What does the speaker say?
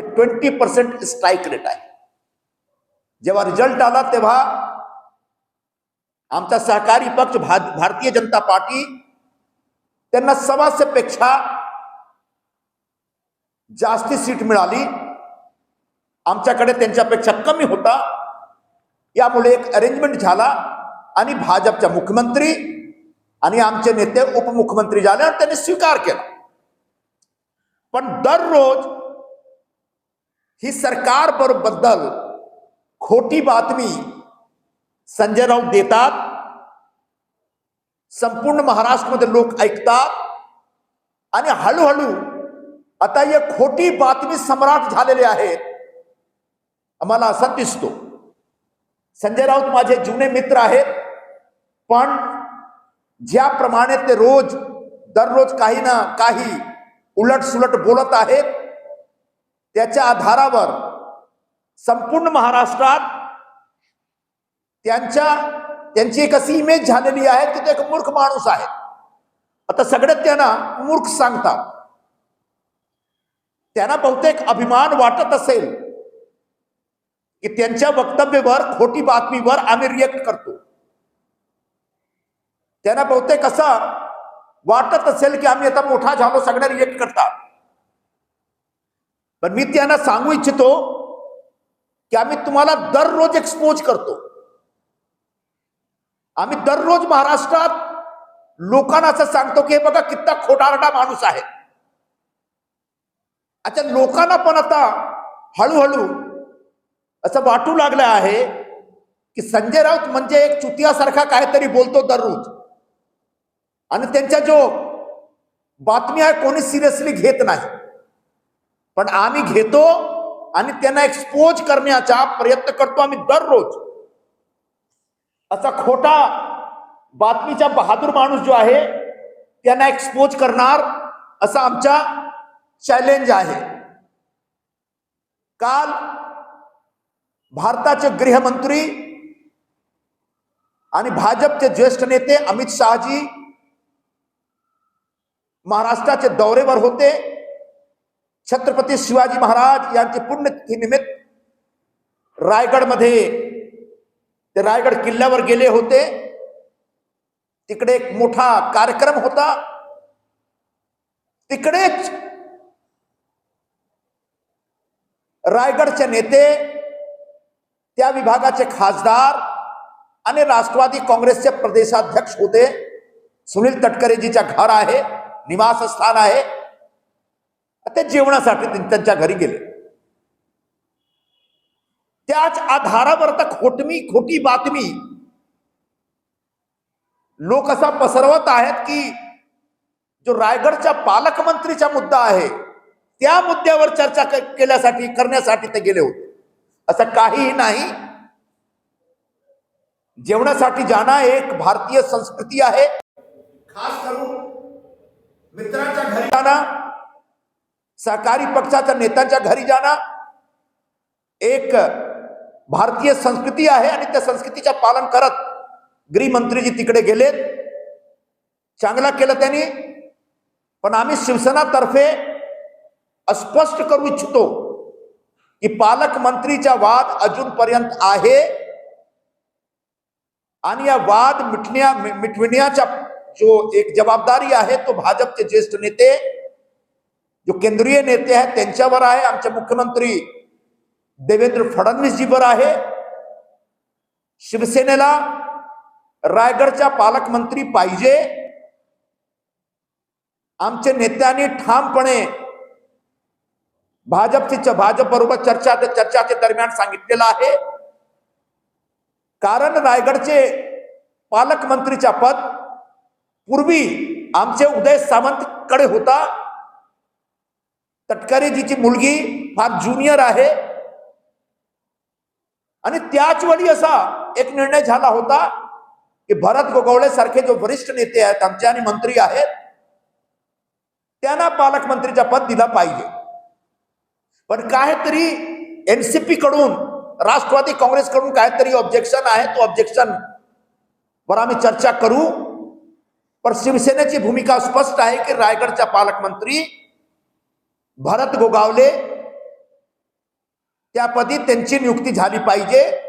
Twenty percent strike rate आहे. जेव्हा result आला तेव्हा आमचा सहकारी पक्ष भा भारतीय जनता पार्टी त्यांना सव्वाशेपेक्षा जास्ती सीट मिळाली. आमच्याकडे त्यांच्यापेक्षा कमी होता. यामुळे एक अरेंजमेंट झाला आणि भाजपच्या मुख्यमंत्री आणि आमचे नेते उपमुख्यमंत्री झाले आणि त्यांनी स्वीकार केला. पण दररोज ही सरकारबद्दल खोटी बातमी संजय राऊत देतात संपूर्ण महाराष्ट्रामध्ये लोक ऐकतात आणि हळूहळू आता हे खोटी बातमी सम्राट झालेले आहेत. आम्हाला असा दिसतो. संजय राऊत माझे जुने मित्र आहेत पण ज्याप्रमाणे ते रोज दररोज काही ना काही उलट सुलट बोलत आहेत त्याच्या आधारावर संपूर्ण महाराष्ट्रात त्यांच्या त्यांची एक अशी इमेज झालेली आहे की ते एक मूर्ख माणूस आहे. आता सगळे त्यांना मूर्ख सांगतात. त्यांना बहुतेक अभिमान वाटत असेल की त्यांच्या वक्तव्यावर खोटी बातमीवर आम्ही रिएक्ट करतो. त्यांना बहुतेक असं वाटत असेल की आम्ही आता मोठा झालो सगळ्या रिएक्ट करतात. पण मी त्यांना सांगू इच्छितो की आम्ही तुम्हाला दररोज एक्सपोज करतो. आम्ही दररोज महाराष्ट्रात लोकांना असं सांगतो की हे बघा कित्ता खोटारडा माणूस आहे. अच्छा लोकांना पण आता हळूहळू असं वाटू लागलं आहे की संजय राऊत म्हणजे एक चुतियासारखा काहीतरी बोलतो दररोज. आणि त्यांच्या जो बातमी आहे कोणी सिरियसली घेत नाही. पण आम्ही घेतो आणि त्यांना एक्सपोज करण्याचा प्रयत्न करतो आम्ही दररोज. असा खोटा बातमीचा बहादूर माणूस जो आहे त्यांना एक्सपोज करणार असा आमचा चॅलेंज आहे. काल भारताचे गृहमंत्री आणि भाजपचे ज्येष्ठ नेते अमित शहाजी महाराष्ट्राचे दौरेवर होते. छत्रपती शिवाजी महाराज यांचे पुण्यतिथीनिमित्त रायगडमध्ये ते रायगड किल्ल्यावर गेले होते. तिकडे एक मोठा कार्यक्रम होता. तिकडेच रायगडचे नेते त्या विभागाचे खासदार आणि राष्ट्रवादी काँग्रेसचे प्रदेशाध्यक्ष होते. सुनील तटकरेजीच्या घर आहे निवासस्थान आहे. ते जेवणासाठी त्यांच्या घरी गेले. त्याच आधारावर आता खोटमी खोटी बातमी. लोक असा पसरवत आहेत की जो रायगडच्या पालकमंत्रीचा मुद्दा आहे त्या मुद्द्यावर चर्चा केल्यासाठी करण्यासाठी ते गेले होते. असं काहीही नाही. जेवणासाठी जाणं एक भारतीय संस्कृती आहे. खास करून मित्रांच्या घरी जाणं सहकारी पक्षाच्या नेत्यांच्या घरी जाणं एक भारतीय संस्कृती आहे आणि त्या संस्कृतीचं पालन करत गृहमंत्रीजी तिकडे गेलेत. चांगला केलं त्यांनी. पण आम्ही शिवसेनातर्फे स्पष्ट करू इच्छितो की पालकमंत्रीचा वाद अजूनपर्यंत आहे. आणि या वाद मिटण्या मिटविण्याचा जो एक जबाबदारी आहे तो भाजपचे ज्येष्ठ नेते जो केंद्रीय नेते आहेत त्यांच्यावर आहे आमचे मुख्यमंत्री देवेंद्र फडणवीसजीवर आहे. शिवसेनेला रायगडच्या पालकमंत्री पाहिजे. आमच्या नेत्यांनी ठामपणे भाजपची भाजप बरोबर चर्चा चर्चाच्या दरम्यान सांगितलेलं आहे. कारण रायगडचे पालकमंत्रीच्या पद पूर्वी आमचे उदय सामंत कडे तटकरे जिची मुलगी फार ज्युनियर आहे. आणि त्याच वेळी असा एक निर्णय झाला होता की भरत गोगवळे सारखे जो वरिष्ठ नेते आहेत आमचे आणि मंत्री आहेत त्यांना पालकमंत्रीचा पद दिला पाहिजे. पण काहीतरी एनसीपी कडून राष्ट्रवादी काँग्रेसकडून काहीतरी ऑब्जेक्शन आहे तो ऑब्जेक्शन वर आम्ही चर्चा करू. पण शिवसेनेची भूमिका स्पष्ट आहे की रायगडच्या पालकमंत्री भरत गोगावले. त्या पदी त्यांची नियुक्ती झाली पाहिजे.